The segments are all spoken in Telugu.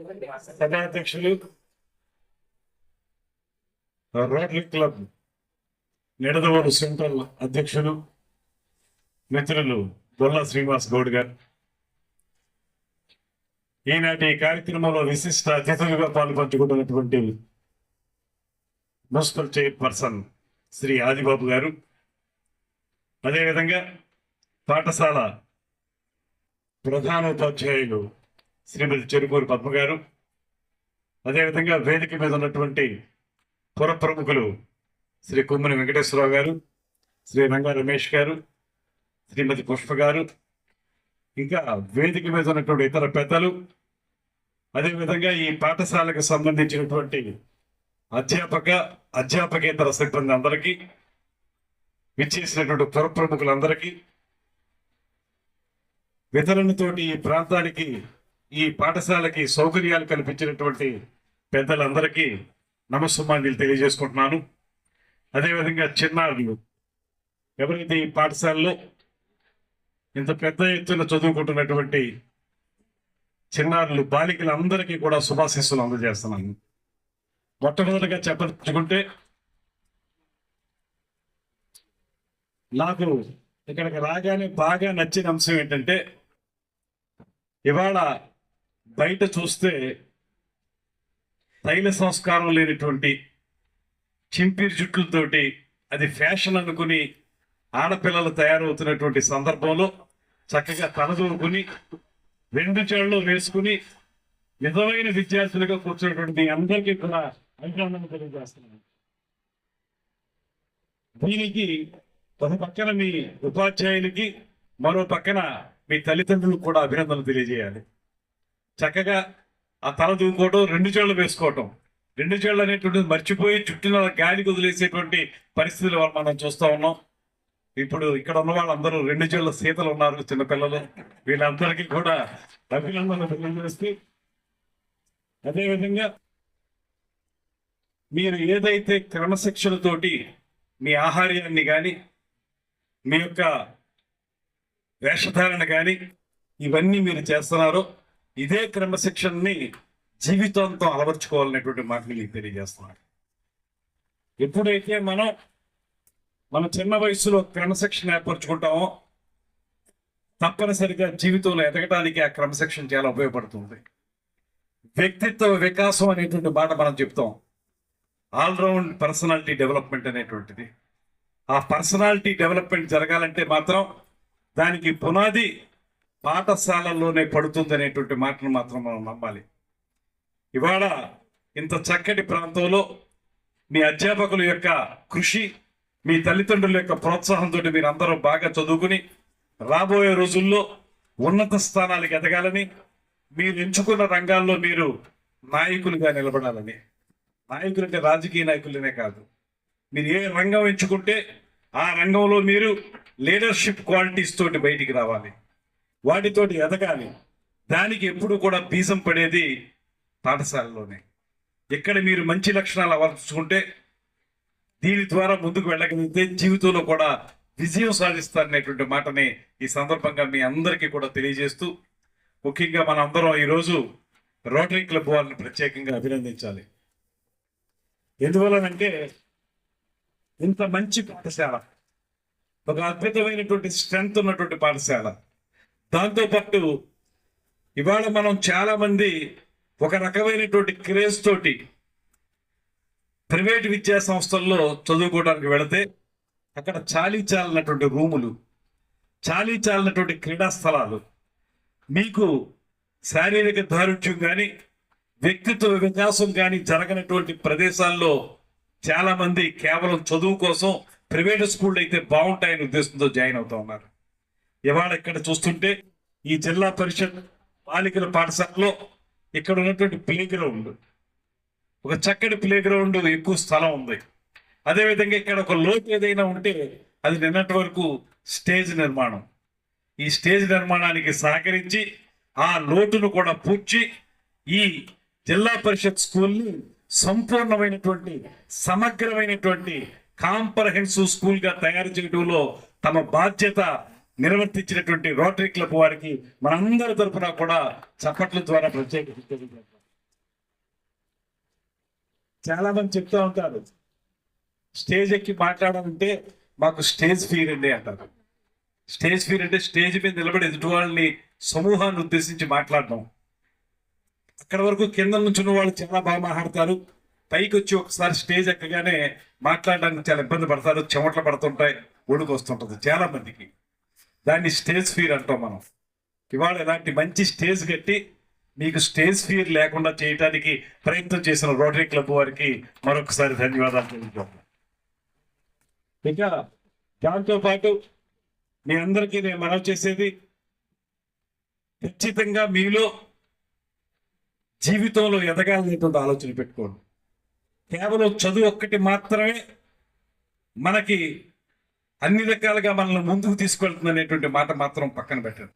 సభాధ్యక్షులు రోటరీ క్లబ్ నిడదవరు సెంట్రల్ అధ్యక్షులు మిత్రులు బొల్లా శ్రీనివాస్ గౌడ్ గారు. ఈనాటి ఈ కార్యక్రమంలో విశిష్ట అతిథులుగా పాల్పంచుకుంటున్నటువంటి మున్సిపల్ చైర్పర్సన్ శ్రీ ఆదిబాబు గారు. అదేవిధంగా పాఠశాల ప్రధానోపాధ్యాయులు శ్రీమతి చెరుకూరు పద్మ గారు అదేవిధంగా వేదిక మీద ఉన్నటువంటి పుర ప్రముఖులు శ్రీ కుమ్మని వెంకటేశ్వరరావు గారు శ్రీ రంగా రమేష్ గారు శ్రీమతి పుష్ప గారు ఇంకా వేదిక మీద ఉన్నటువంటి ఇతర పెద్దలు. అదేవిధంగా ఈ పాఠశాలకు సంబంధించినటువంటి అధ్యాపక అధ్యాపకేతర సిబ్బంది అందరికీ విచ్చేసినటువంటి పుర ప్రముఖులందరికీ వితరణతోటి ఈ ప్రాంతానికి ఈ పాఠశాలకి సౌకర్యాలు కల్పించినటువంటి పెద్దలందరికీ నమస్సుమాన్యులు తెలియజేసుకుంటున్నాను. అదేవిధంగా చిన్నారులు ఎవరైతే ఈ పాఠశాలలో ఇంత పెద్ద ఎత్తున చదువుకుంటున్నటువంటి చిన్నారులు బాలికలందరికీ కూడా శుభాశిస్సులు అందజేస్తున్నాను. మొట్టమొదటిగా చెప్పదలుచుకుంటే నాకు ఇక్కడికి రాగానే బాగా నచ్చిన అంశం ఏంటంటే ఇవాళ బయట చూస్తే తైల సంస్కారం లేనటువంటి చింపిరి జుట్లతోటి అది ఫ్యాషన్ అనుకుని ఆడపిల్లలు తయారవుతున్నటువంటి సందర్భంలో చక్కగా తలదూరుకుని రెండు చెళ్ళు వేసుకుని నిజమైన విద్యార్థులుగా కూర్చున్నటువంటి అందరికీ కూడా అభినందన తెలియజేస్తున్నాను. దీనికి ఒక పక్కన మీ ఉపాధ్యాయులకి మరో పక్కన మీ తల్లిదండ్రులకు కూడా అభినందనలు తెలియజేయాలి. చక్కగా ఆ తల దూకోవటం రెండు చెళ్ళు వేసుకోవటం. రెండు చెళ్ళు అనేటువంటిది మర్చిపోయి చుట్టిన గాలి వదిలేసేటువంటి పరిస్థితులు మనం చూస్తూ ఉన్నాం. ఇప్పుడు ఇక్కడ ఉన్న వాళ్ళందరూ రెండు చెళ్ళ సీతలు ఉన్నారు చిన్నపిల్లలు. వీళ్ళందరికీ కూడా అభినందనలు తెలియజేస్తూ అదేవిధంగా మీరు ఏదైతే క్రమశిక్షణతోటి మీ ఆహార్యాన్ని కానీ మీ యొక్క వేషధారణ కానీ ఇవన్నీ మీరు చేస్తున్నారో ఇదే క్రమశిక్షణని జీవితంతో అలవర్చుకోవాలనేటువంటి మాటని మీకు తెలియజేస్తున్నాడు. ఎప్పుడైతే మనం మన చిన్న వయసులో క్రమశిక్షణ ఏర్పరచుకుంటామో తప్పనిసరిగా జీవితంలో ఎదగడానికి ఆ క్రమశిక్షణ చాలా ఉపయోగపడుతుంది. వ్యక్తిత్వ వికాసం అనేటువంటి మాట మనం చెప్తాం. ఆల్రౌండ్ పర్సనాలిటీ డెవలప్మెంట్ అనేటువంటిది. ఆ పర్సనాలిటీ డెవలప్మెంట్ జరగాలంటే మాత్రం దానికి పునాది పాఠశాలల్లోనే పడుతుంది అనేటువంటి మాటను మాత్రం మనం నమ్మాలి. ఇవాళ ఇంత చక్కటి ప్రాంతంలో మీ అధ్యాపకుల యొక్క కృషి మీ తల్లిదండ్రుల యొక్క ప్రోత్సాహంతో మీరు అందరూ బాగా చదువుకుని రాబోయే రోజుల్లో ఉన్నత స్థానాలకు ఎదగాలని మీరు ఎంచుకున్న రంగాల్లో మీరు నాయకులుగా నిలబడాలని. నాయకులు అంటే రాజకీయ నాయకులనే కాదు. మీరు ఏ రంగం ఎంచుకుంటే ఆ రంగంలో మీరు లీడర్షిప్ క్వాలిటీస్ తోటి బయటికి రావాలి. వాటితోటి ఎదగాలి. దానికి ఎప్పుడు కూడా బీజం పడేది పాఠశాలలోనే. ఇక్కడ మీరు మంచి లక్షణాలు అమర్చుకుంటే దీని ద్వారా ముందుకు వెళ్ళగలిగితే జీవితంలో కూడా విజయం సాధిస్తారనేటువంటి మాటని ఈ సందర్భంగా మీ అందరికీ కూడా తెలియజేస్తూ ముఖ్యంగా మనందరం ఈరోజు రోటరీ క్లబ్ వారిని ప్రత్యేకంగా అభినందించాలి. ఎందువలనంటే ఇంత మంచి పాఠశాల ఒక అద్భుతమైనటువంటి స్ట్రెంగ్త్ ఉన్నటువంటి పాఠశాల. దాంతోపాటు ఇవాళ మనం చాలామంది ఒక రకమైనటువంటి క్రేజ్ తోటి ప్రైవేట్ విద్యా సంస్థల్లో చదువుకోవడానికి వెళితే అక్కడ చాలీ చాలినటువంటి రూములు చాలీ చాలినటువంటి క్రీడా స్థలాలు మీకు శారీరక దారుణ్యం కానీ వ్యక్తిత్వ వికాసం కానీ జరగనటువంటి ప్రదేశాల్లో చాలామంది కేవలం చదువు కోసం ప్రైవేట్ స్కూల్ అయితే బాగుంటాయని ఉద్దేశంతో జాయిన్ అవుతా ఉన్నారు. ఇవాళ ఇక్కడ చూస్తుంటే ఈ జిల్లా పరిషత్ బాలికల పాఠశాలలో ఇక్కడ ఉన్నటువంటి ప్లే గ్రౌండ్ ఒక చక్కటి ప్లే గ్రౌండ్ ఎక్కువ స్థలం ఉంది. అదేవిధంగా ఇక్కడ ఒక లోటు ఏదైనా ఉంటే అది నిన్నటి వరకు స్టేజ్ నిర్మాణం. ఈ స్టేజ్ నిర్మాణానికి సహకరించి ఆ లోటును కూడా పూడ్చి ఈ జిల్లా పరిషత్ స్కూల్ని సంపూర్ణమైనటువంటి సమగ్రమైనటువంటి కాంప్రహెన్సివ్ స్కూల్గా తయారు చేయడంలో తమ బాధ్యత నిర్వర్తించినటువంటి రోటరీ క్లబ్ వారికి మనందరి తరఫున కూడా చప్పట్ల ద్వారా ప్రత్యేక చాలా మంది చెప్తూ ఉంటారు. స్టేజ్ ఎక్కి మాట్లాడాలంటే మాకు స్టేజ్ ఫీర్ అండి అంటారు. స్టేజ్ ఫీర్ అంటే స్టేజ్ మీద నిలబడి ఎదుటి వాళ్ళని సమూహాన్ని ఉద్దేశించి మాట్లాడడం. అక్కడ వరకు కింద నుంచి వాళ్ళు చాలా బాగా మాట్లాడతారు. పైకి వచ్చి ఒకసారి స్టేజ్ ఎక్కగానే మాట్లాడడానికి చాలా ఇబ్బంది పడతారు. చెమటలు పడుతుంటాయి. ఒడుకు వస్తుంటుంది చాలా మందికి. దాన్ని స్టేజ్ ఫీర్ అంటాం మనం. ఇవాళ ఇలాంటి మంచి స్టేజ్ కట్టి మీకు స్టేజ్ ఫీర్ లేకుండా చేయడానికి ప్రయత్నం చేసిన రోటరీ క్లబ్ వారికి మరొకసారి ధన్యవాదాలు తెలుపుతున్నాను ఇంకా దాంతోపాటు మీ అందరికీ నేను మనవి చేసేది ఖచ్చితంగా మీలో జీవితంలో ఎదగాలనేటువంటి ఆలోచన పెట్టుకోండి. కేవలం చదువు ఒక్కటి మాత్రమే మనకి అన్ని రకాలుగా మనల్ని ముందుకు తీసుకెళ్తుంది అనేటువంటి మాట మాత్రం పక్కన పెట్టండి.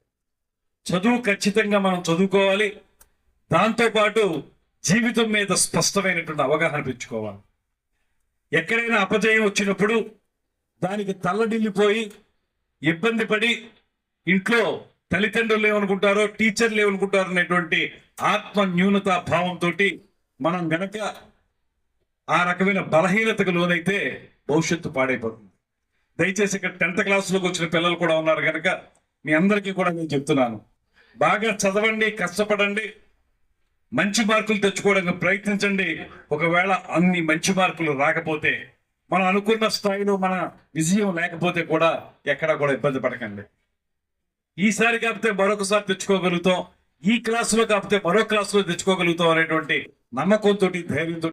చదువు ఖచ్చితంగా మనం చదువుకోవాలి. దాంతోపాటు జీవితం మీద స్పష్టమైనటువంటి అవగాహన పెంచుకోవాలి. ఎక్కడైనా అపజయం వచ్చినప్పుడు దానికి తల్లడిల్లిపోయి ఇబ్బంది పడి ఇంట్లో తల్లిదండ్రులు ఏమనుకుంటారో టీచర్లు ఏమనుకుంటారో అనేటువంటి ఆత్మ న్యూనత భావంతో మనం గనక ఆ రకమైన బలహీనతకు లోనైతే భవిష్యత్తు పాడైపోతుంది. దయచేసి ఇక్కడ టెన్త్ క్లాస్లోకి వచ్చిన పిల్లలు కూడా ఉన్నారు కనుక మీ అందరికీ కూడా నేను చెప్తున్నాను. బాగా చదవండి కష్టపడండి మంచి మార్కులు తెచ్చుకోవడానికి ప్రయత్నించండి. ఒకవేళ అన్ని మంచి మార్కులు రాకపోతే మనం అనుకున్న స్థాయిలో మన విజయం లేకపోతే కూడా ఎక్కడా కూడా ఇబ్బంది పడకండి. ఈసారి కాకపోతే మరొకసారి తెచ్చుకోగలుగుతాం ఈ క్లాసులో కాకపోతే మరో క్లాసులో తెచ్చుకోగలుగుతాం అనేటువంటి నమ్మకంతో ధైర్యంతో